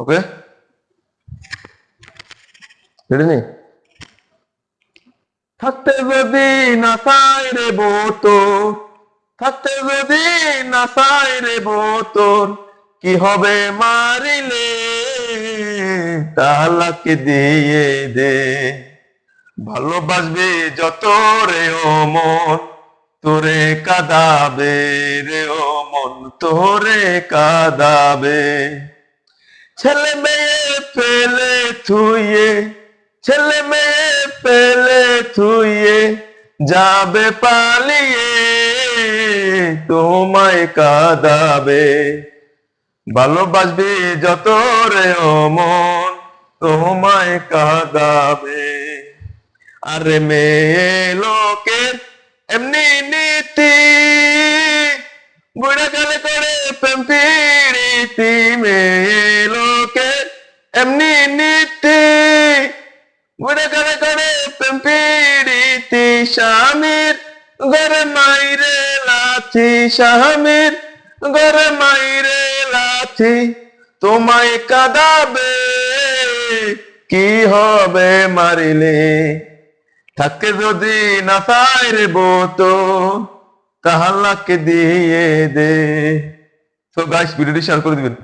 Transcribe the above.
Okay ready থাকতে যদি না চাই রে বোতর থাকতে যদি না চাই রে বোতর কি হবে মারিলে? তালাকে দিয়ে দে। ভালোবাসবে যত রে ও মন, তোরে কাদাবে রে ও মন, তোরে কাদাবে। ছেলে মেয়ে পেলে থুয়ে ছেলে মেয়ে পেলে থুয়ে যাবে পালিয়ে, তোমায় কাদাবে। ভালোবাসবি যত রে ও মন তোমায় কাদাবে। আরে মেয়ে লোকের এমনি নীতি বুড়া কালে করে প্রেম পিড়িতি মেয়ে কালে করে প্রেম পিড়িতি স্বামীর, ঘরে মাইরে লাথি স্বামীর, ঘরে মাইরে লাথি তোমায় কাদাবে, কি হবে মারিলে? থাকে যদি না চাই রে বোতো তাহালাকে দিয়ে দে? তো গাইস ভিডিওটি শেয়ার করে দিবেন।